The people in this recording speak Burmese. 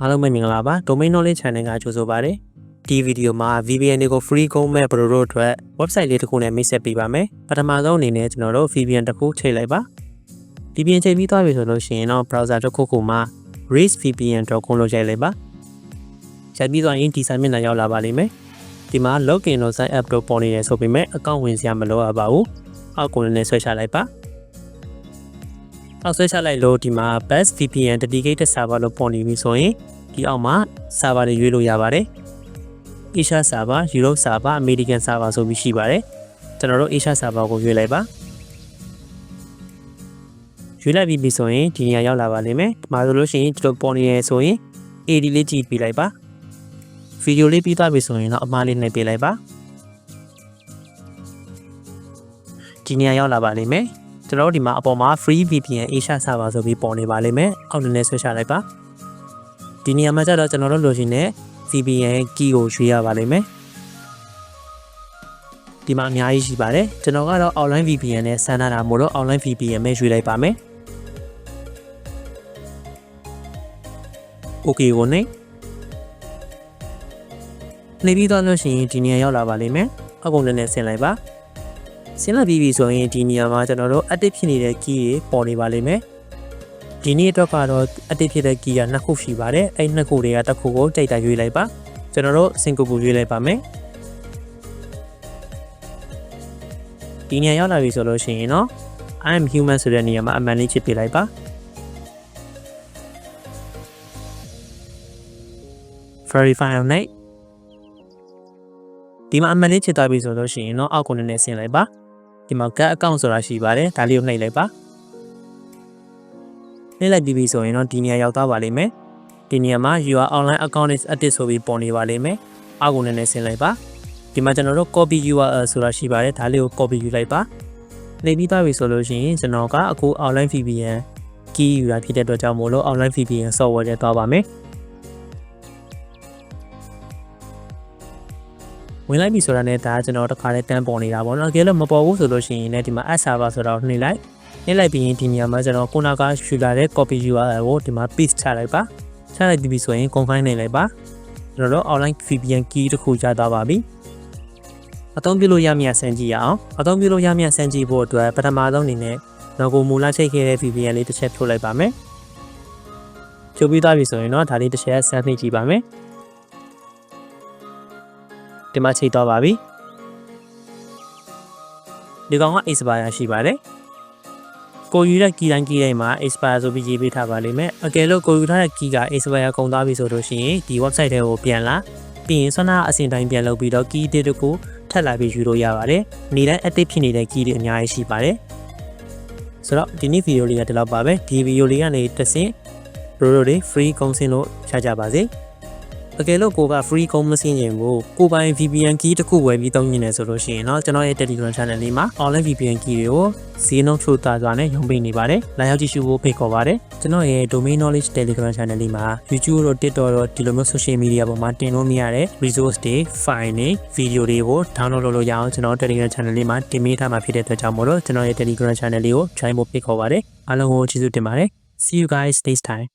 အားလုံးပဲမင်္ဂလာပါ Domain Knowledge Channel ကကြိုဆိုပါရစေဒီဗီဒီယိုမှာ VPN တွေကို free ကုန်းမဲ့ Pro တို့အတွက် website လေးတစ်ခုနဲ့မိတ်ဆက်ပေးပါမယ်ပထမဆုံးအနေနဲ့ကျွန်တော်တို့ VPN တစ်ခုချိန်လိုက်ပါ VPN ချိန်ပြီးသွားပြီဆိုလို့ရှိရင်တော့ browser တစ်ခုခုမှာ racevpn.com လို့ရိုက်လိုက်ပါရိုက်ပြီးသွားရင်ဒီစာမျက်နှာရောက်လာပါလိမ့်မယ်ဒီမှာ login လို့ sign up တို့ပေါ်နေတယ်ဆိုပေမဲ့အကောင့်ဝင်စရာမလိုအပ်ပါဘူးအောက်ကိုလည်းဆွဲချလိုက်ပါ အောက်ဆွဲချလိုက်လို့ဒီမှာ best VPN dedicated server လို့ပေါ်နေပြီဆိုရင်ဒီအောက်မှာ server တွေရွေးလို့ရပါတယ်။ Asia server, Europe server, American server ဆိုပြီးရှိပါတယ်။ကျွန်တော်တို့ Asia server ကိုရွေးလိုက်ပါ။ရွေးလိုက်ပြီဆိုရင်ဒီနေရာရောက်လာပါလိမ့်မယ်။ဒီမှာဆိုလို့ရှိရင်ကျွန်တော်ပေါ်နေရဆိုရင် AD လေးကြည့်ပြလိုက်ပါ။ဗီဒီယိုလေးပြီးသွားပြီဆိုရင်တော့အမှားလေးနှိပ်ပေးလိုက်ပါ။ဒီနေရာရောက်လာပါလိမ့်မယ်။ ကျွန်တော်တို့ဒီမှာအပေါ်မှာ free VPN Asia server ဆိုပြီးပေါ်နေပါလိမ့်မယ်။အောက်နည်းနည်းဆွဲချလိုက်ပါ။ဒီနေရာမှာကျတော့ကျွန်တော်တို့လိုချင်တဲ့ VPN key ကိုရွေးရပါလိမ့်မယ်ဒီမှာအများကြီးရှိပါတယ်ကျွန်တော်ကတော့ online VPN နဲ့ဆန်းထားတာမို့လို့ online VPN ပဲရွေးလိုက်ပါမယ် Okay ကိုနေနေပြီးတော့လို့ရှိရင်ဒီနေရာရောက်လာပါလိမ့်မယ်အကုန်လည်းနဲ့ဆင်လိုက်ပါ ဆင်လိုက်ပြီးပြီဆိုရင်ဒီနေရာမှာကျွန်တော်တို့ active ဖြစ်နေတဲ့ key တွေပေါ်နေပါလိမ့်မယ်ဒီနေ့အတွက်ကတော့ active ဖြစ်တဲ့ key ကနှစ်ခုရှိပါတယ်အဲ့နှစ်ခုတွေကတစ်ခုကိုကြိုက်တာရွေးလိုက်ပါကျွန်တော်တို့ single ကိုရွေးလိုက်ပါမယ်ဒီနေရာရောက်လာပြီဆိုလို့ရှိရင်တော့ I am human ဆိုတဲ့နေရာမှာအမှန်လေးချစ်ပြလိုက်ပါ verify on night ဒီမှာအမှန်လေးချစ်သွားပြီဆိုလို့ရှိရင်တော့အောက်ကိုနည်းနည်းဆင်းလိုက်ပါ ဒီမှာ cat account ဆိုတာရှိပါတယ်ဒါလေးကိုနှိပ်လိုက်ပါနှိပ်လိုက်ပြီးပြီဆိုရင်တော့ဒီနေရာရောက်သွားပါလိမ့်မယ်ဒီနေရာမှာ your online account is active ဆိုပြီးပေါ်နေပါလိမ့်မယ်အောက်ကိုနည်းနည်းဆင်းလိုက်ပါဒီမှာကျွန်တော်တို့ copy URL ဆိုတာရှိပါတယ်ဒါလေးကို copy ယူလိုက်ပါနှိပ်ပြီးသွားပြီဆိုလို့ရှိရင်ကျွန်တော်ကအခု online VPN key ယူတာဖြစ်တဲ့အတွက်ကြောင့်မို့လို့ online VPN software နဲ့သွားပါမယ် ဝင်လိုက်ပြီဆိုတာနဲ့ဒါကျွန်တော်တခါလေးတန်းပေါ်နေတာပေါ့နော်။ကြည့်လို့မပေါ်ဘူးဆိုလို့ရှိရင်လည်းဒီမှာ add server ဆိုတော့နှိပ်လိုက်နှိပ်လိုက်ပြီးရင်ဒီနေရာမှာကျွန်တော်ခုနကရှူလာတဲ့ copy URL ကိုဒီမှာ paste ချလိုက်ပါ။ချလိုက်ပြီးပြီဆိုရင် confine နေလိုက်ပါ။ကျွန်တော်တို့ online VPN key တစ်ခုရသွားပါပြီ။အသုံးပြုလို့ရမြတ်ဆန်းကြည့်ရအောင်။အသုံးပြုလို့ရမြတ်ဆန်းကြည့်ဖို့အတွက်ပထမဆုံးအနေနဲ့တော့ကိုမူလချိန်ခဲ့တဲ့ VPN လေးတစ်ချက်ဖြုတ်လိုက်ပါမယ်။ဖြုတ်ပြီးသွားပြီဆိုရင်တော့ဒါလေးတစ်ချက်ဆန်းသိကြည့်ပါမယ်။ ဒီမှာချိန်တော့ပါပြီဒီကောင်က expire ရှိပါတယ်ကိုယူတဲ့ key တိုင်း key တိုင်းမှာ expire ဆိုပြီးရေးပေးထားပါလိမ့်မယ်အကယ်လို့ကိုယူထားတဲ့ key က expire ကုန်သွားပြီဆိုလို့ရှိရင်ဒီ website ထဲကိုပြန်လာပြီးရင်ဆွမ်းနာအစဉ်တိုင်းပြန်လုပ်ပြီးတော့ key တစ်ခုထပ်လာပြီးယူလို့ရပါတယ်နေတိုင်း active ဖြစ်နေတဲ့ key တွေအများကြီးရှိပါတယ်ဆိုတော့ဒီနေ့ဗီဒီယိုလေးကဒီလောက်ပါပဲဒီဗီဒီယိုလေးကနေတစ်ဆင့် pro တွေ free ကုန်စင်လို့ချကြပါစေ အကယ်လို့ကိုက free com မစင်ရင်ကိုကိုပိုင် VPN key တစ်ခုဝယ်ပြီးသုံးနေတယ်ဆိုလို့ရှိရင်တော့ကျွန်တော်ရဲ့ Telegram channel လေးမှာ online VPN key တွေကိုဈေးနှုန်းချိုးသားစွာနဲ့ရုံပိနေပါတယ်။လာရောက်ကြည့်ရှုဖို့ဖိတ်ခေါ်ပါတယ်။ကျွန်တော်ရဲ့ domain knowledge Telegram channel လေးမှာ YouTube တို့ TikTok တို့ဒီလိုမျိုး social media ပေါ်မှာတင်လို့မရတဲ့ resource တွေ file တွေ video တွေကို download လုပ်လို့ရအောင်ကျွန်တော် Telegram channel လေးမှာတင်ပေးထားမှာဖြစ်တဲ့အတွက်ကြောင့်မို့လို့ကျွန်တော်ရဲ့ Telegram channel လေးကို join ဖို့ဖိတ်ခေါ်ပါတယ်။အားလုံးကိုကျေးဇူးတင်ပါတယ်။ See you guys next time.